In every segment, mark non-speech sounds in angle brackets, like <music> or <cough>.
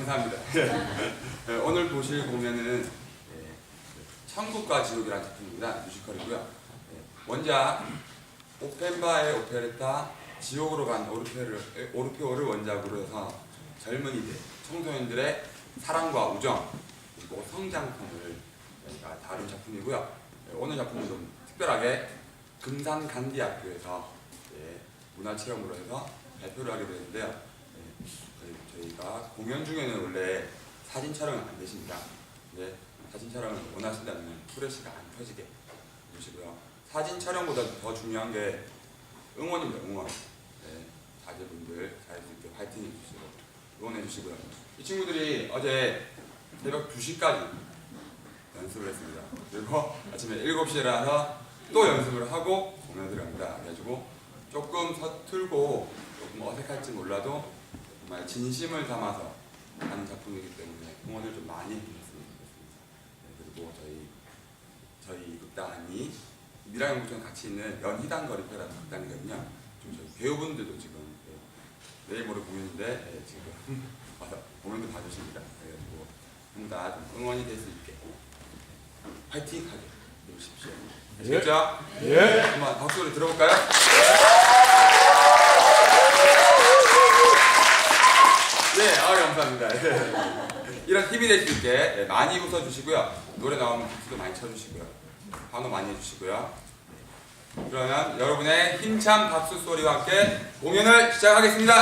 감사합니다. 네, <laughs> 오늘 보실 공연은 예, 천국과 지옥이라는 작품입니다. 뮤지컬이고요. 예, 원작 오펜바의 오페레타 지옥으로 간 오르페를, 오르페오를 원작으로 해서 젊은이들, 청소년들의 사랑과 우정 그리고 성장통을 다룬 작품이고요. 예, 오늘 작품은 좀 특별하게 금산 간디학교에서 예, 문화체험으로 해서 발표를 하게 되는데요. 저희가 공연 중에는 원래 사진 촬영은 안 되십니다. 네, 사진 촬영을 원하신다면 프레시가 안 펴지게 해주시고요. 사진 촬영보다 더 중요한 게 응원입니다. 응원. 네, 자제분들 있게 화이팅 해주시고 응원해 주시고요. 이 친구들이 어제 새벽 2시까지 연습을 했습니다. 그리고 아침에 7시에 일어나서 또 연습을 하고 공연을 합니다. 그래가지고 조금 서툴고 조금 어색할지 몰라도 정말 진심을 담아서 하는 작품이기 때문에 응원을 좀 많이 해주셨으면 좋겠습니다. 네, 그리고 저희 저희 극단이 미라연구소랑 같이 있는 연희단 거리표라는 극단이거든요. 좀 저희 배우분들도 지금 네, 내일 모레 공연인데 네, 지금 <laughs> 와서 공연도 봐주십니다. 그래가지고 뭔가 좀 응원이 될 수 있게 파이팅하게 해주십시오. 아시겠죠? 예. 한번 박수를 들어볼까요? 감사합니다. 예. <laughs> 이런 힘이 될 수 있게 예, 많이 웃어주시고요. 노래 나오면 박수도 많이 쳐주시고요. 환호 많이 해주시고요. 그러면 여러분의 힘찬 박수 소리와 함께 공연을 시작하겠습니다.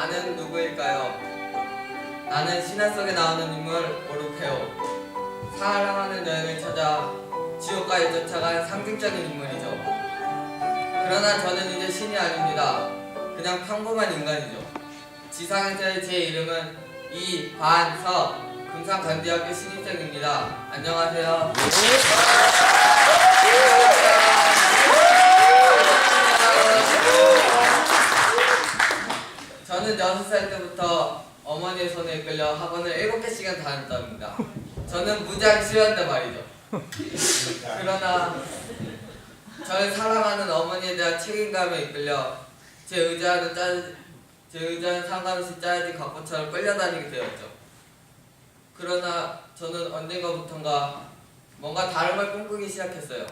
나는 누구일까요? 나는 신화 속에 나오는 인물 오르페오. 사랑하는 여인을 찾아 지옥까지 쫓아간 상징적인 인물이죠. 그러나 저는 이제 신이 아닙니다. 그냥 평범한 인간이죠. 지상에서의 제 이름은 이반석 금산관대학교 신입생입니다. 안녕하세요. 6살 때부터 어머니의 손에 이끌려 학원을 7개씩은 다녔답니다. 저는 무지하게 싫었단 말이죠. 그러나 저를 사랑하는 어머니에 대한 책임감에 이끌려 제 의자는 짜, 제 의자는 상관없이 짜여진 갑옷처럼 끌려다니게 되었죠. 그러나 저는 언젠가부턴가 뭔가 다른 걸 꿈꾸기 시작했어요.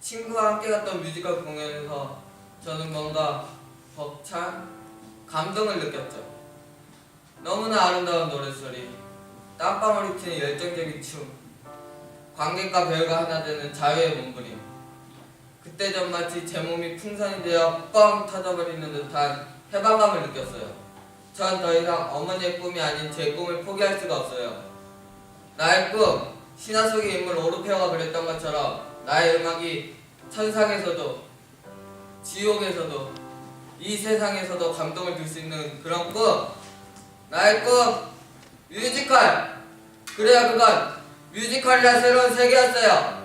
친구와 함께 갔던 뮤지컬 공연에서 저는 뭔가 벅찬 감동을 느꼈죠. 너무나 아름다운 노래소리, 땀방울이 튀는 열정적인 춤, 관객과 배우가 하나 되는 자유의 몸부림. 그때 전 마치 제 몸이 풍선이 되어 뻥 터져버리는 듯한 해방감을 느꼈어요. 전 더 이상 어머니의 꿈이 아닌 제 꿈을 포기할 수가 없어요. 나의 꿈, 신화 속의 인물 오르페오가 그랬던 것처럼 나의 음악이 천상에서도 지옥에서도 이 세상에서도 감동을 줄 수 있는 그런 꿈 나의 꿈 뮤지컬. 그래야 그건 뮤지컬이라 새로운 세계였어요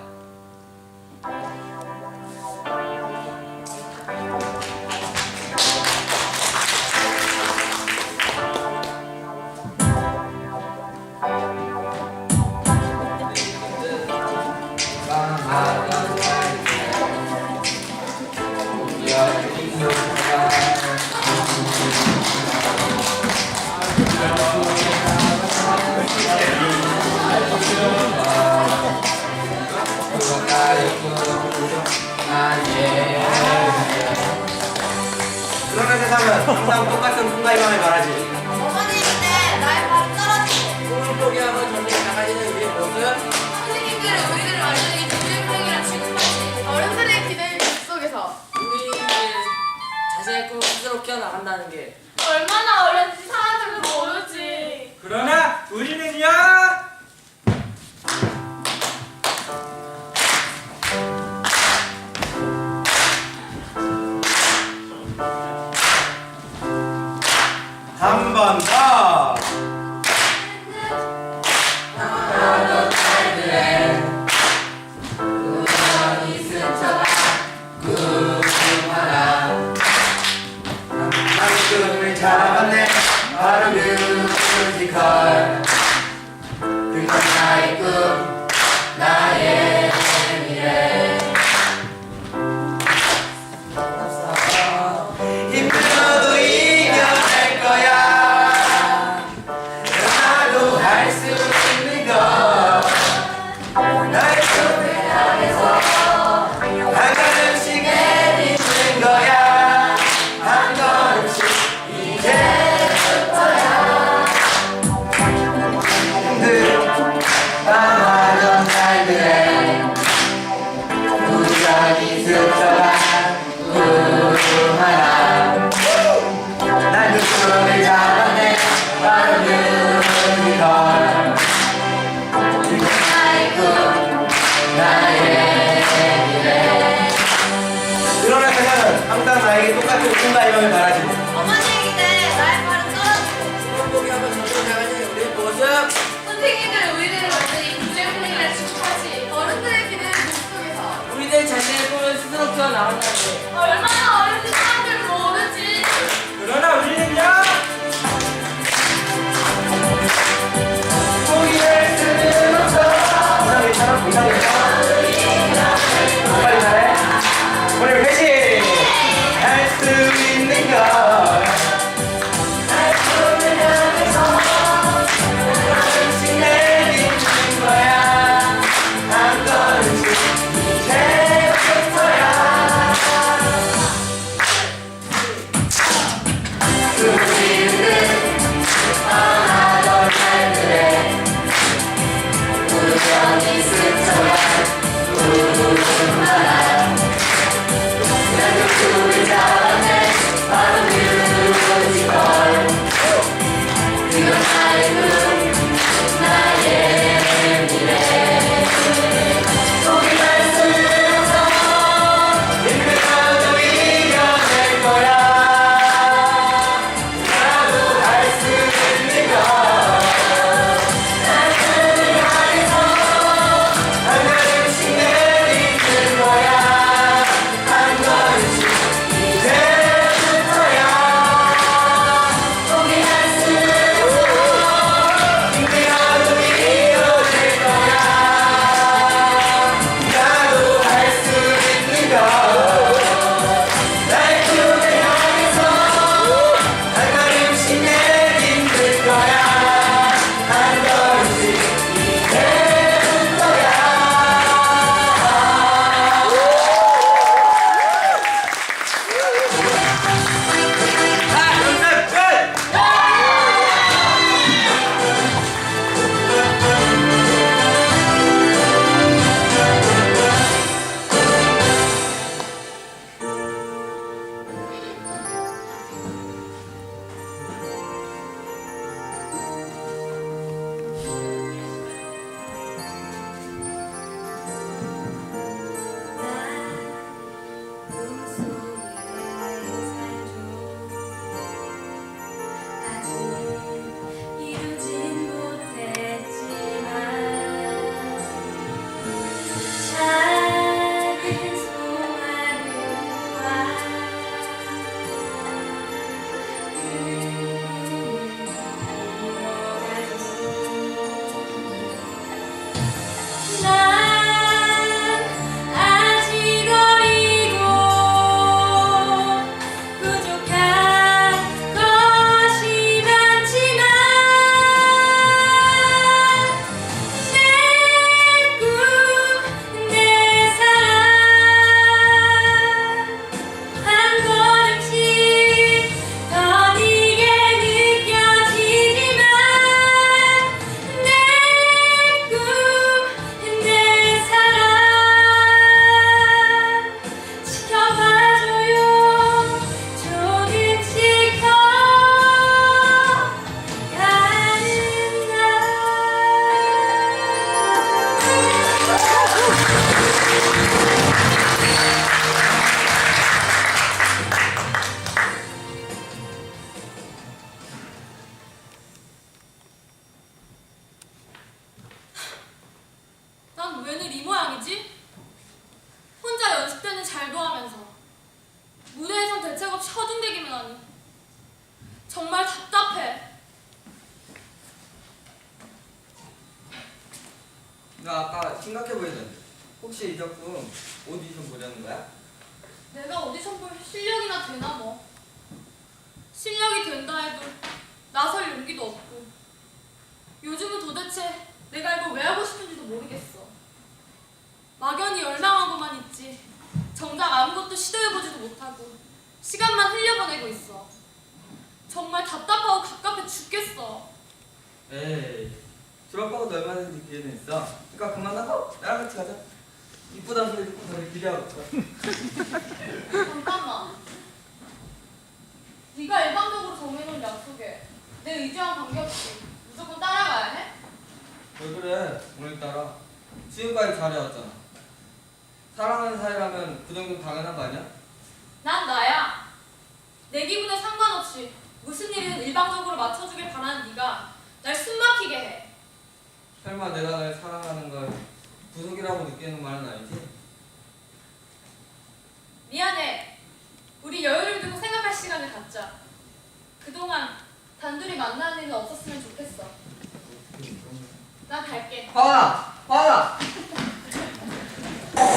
예. 그러면 세상은 항상 똑같은 순간이만을 말하지. 어머님인데 나의 밥 떨어지고 꿈을 포기하고 점점 작아지는 우리의 모습. 선생님들은 우리들을 완전히 조준형이랑 취급하지 어른들의 기대 속에서 우리 자신의 꿈을 스스로 키워나간다는 게 얼마나 어른지 사람들도 모르지 그러나 우리는요. Thank you. 혹시 이 작품 오디션 보려는 거야? 내가 오디션 볼 실력이나 되나 뭐. 실력이 된다 해도 나설 용기도 없고. 요즘은 도대체 내가 이걸 왜 하고 싶은지도 모르겠어. 막연히 열망하고만 있지. 정작 아무것도 시도해보지도 못하고 시간만 흘려보내고 있어. 정말 답답하고 갑갑해 죽겠어. 에이, 졸업하고도 얼마든지 기회는 있어. 그러니까 그만하고 나랑 같이 가자. 이쁘다는 소리 듣고 너를 기대하고 있어. 잠깐만. 네가 일방적으로 정해놓은 약속에 내 의지와 관계없이 무조건 따라가야 해? 왜 그래? 오늘따라 지금까지 잘해왔잖아. 사랑하는 사이라면 그 정도는 당연한 거 아니야? 난 나야. 내 기분에 상관없이 무슨 일이든 일방적으로 맞춰주길 바라는 네가 날 숨막히게 해. 설마 내가 널 사랑하는 걸 부속이라고 느끼는 말은 아니지? 미안해. 우리 여유를 두고 생각할 시간을 갖자. 그동안 단둘이 만나는 일은 없었으면 좋겠어. 난 갈게. 화나! 화나! 아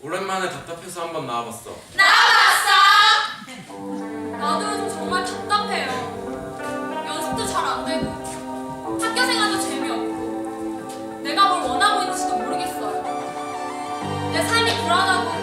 오랜만에 답답해서 한번 나와봤어 나도 요즘 정말 답답해요. 연습도 잘 안 되고 학교 생활도 재미없고 내가 뭘 원하고 있는지도 모르겠어요. 내 삶이 불안하고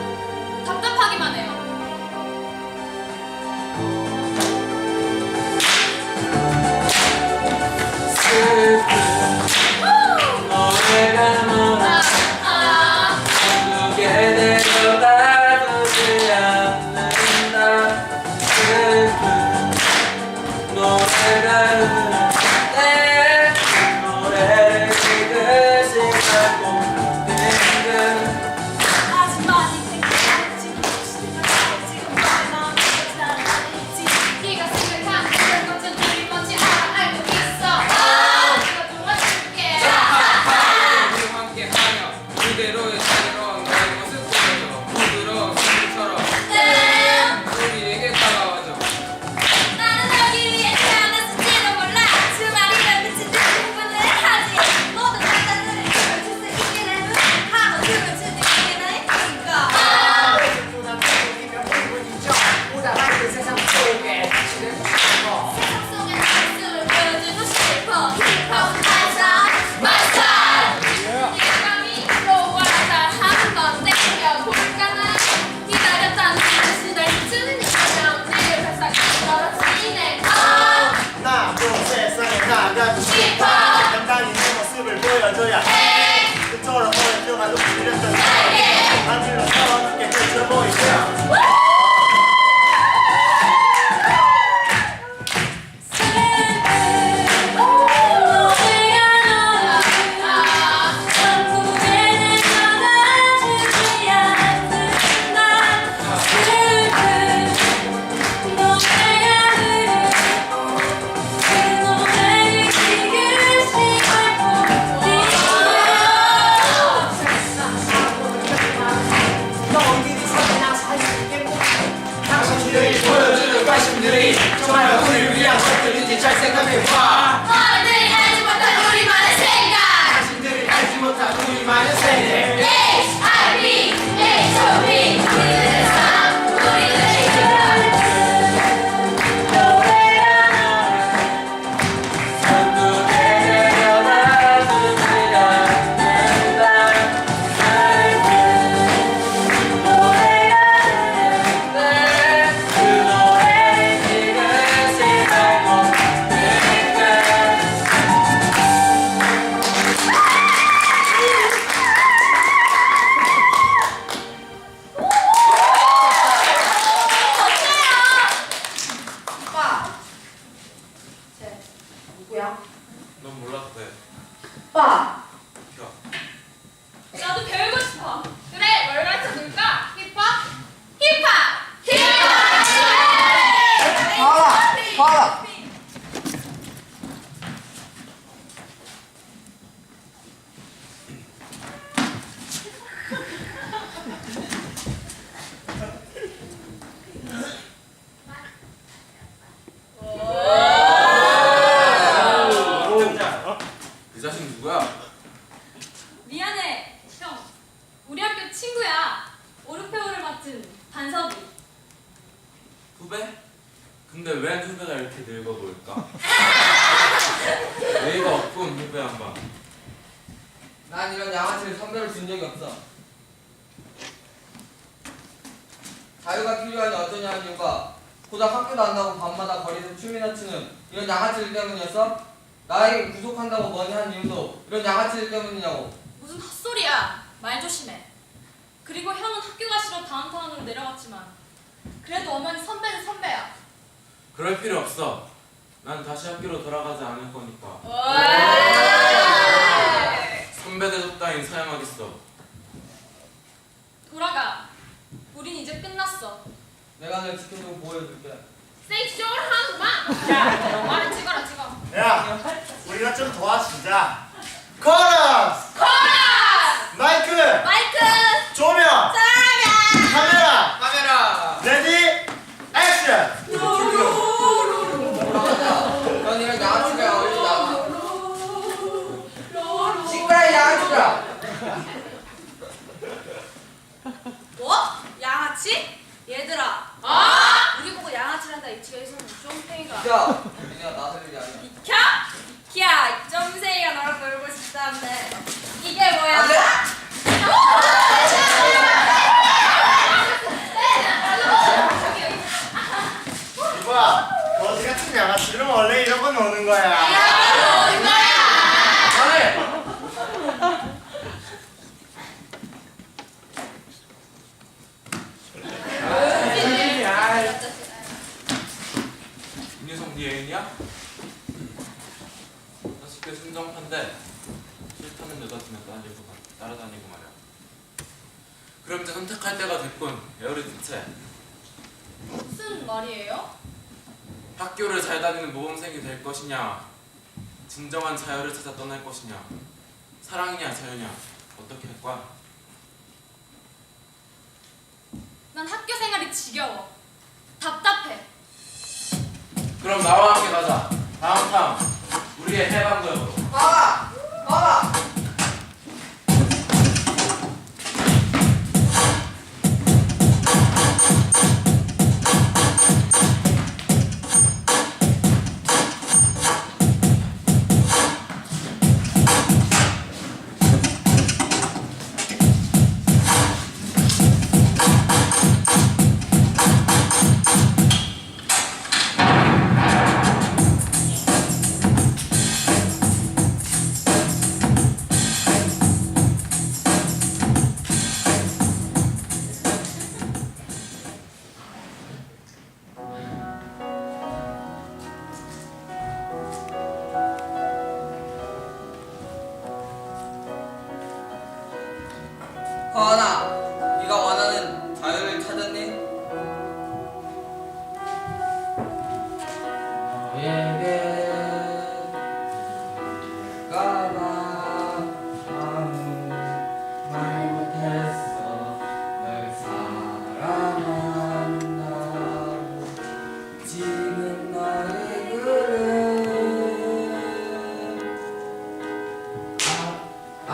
것들인 반석이. 후배? 근데 웬 후배가 이렇게 늙어 보일까? <laughs> 예의가 없군 후배 한번. 난 이런 양아치를 선배로 준 적이 없어. 자유가 필요하니 어쩌냐는 이유가 고작 학교도 안 나고 밤마다 거리에서 춤이나 추는 이런 양아치들 때문이었어? 나에게 구속한다고 뭐니 한 이유도 이런 양아치들 때문이냐고. 무슨 헛소리야. 말 조심해. 그리고 형은 학교가 싫어 다운타운으로 내려갔지만 그래도 어머니 선배는 선배야. 그럴 필요 없어. 난 다시 학교로 돌아가지 않을 거니까. 선배 대접 따윈 사양하겠어. 돌아가. 우린 이제 끝났어. 내가 널 지켜주고 보호해줄게. 섹슈얼 하지 마. 야, 말을 찍어라 찍어. 야 우리가 좀 도와주자 코러스 코러스! 마이크 마이크! 조명 사랑해! 카메라 카메라! 레디 액션 어울린다. 뭐? 양아치? 얘들아 아! 우리 보고 양아치란다 이치에서는 쫑팽이가 야, 니가 나설 일이 아니야. 비켜? 비키야 점생이가 너랑 놀고 싶다는데 이게 뭐야? 안 돼! 이봐 거지 같은 양아치들은 원래 이러고 노는 거야 안해! 이 녀석 네 애인이야? 다시 꽤 순정판데 싫다는 여자들은 따라다니고, 말- 따라다니고 말이야. 그럼 이제 선택할 때가 됐군. 에어리 대체. 무슨 말이에요? 학교를 잘 다니는 모범생이 될 것이냐, 찾아 떠날 것이냐, 사랑이냐 자유냐, 어떻게 할 거야? 난 학교 생활이 지겨워. 답답해. 그럼 나와 함께 가자. 다음탕 우리의 해방구역으로. 봐봐! 봐봐!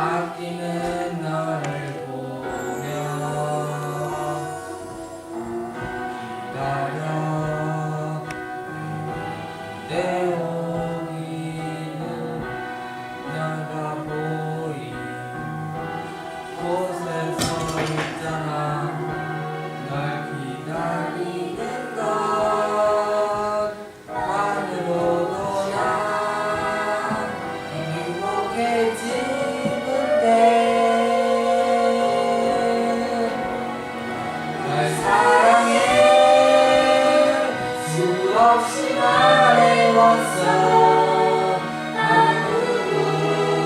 아,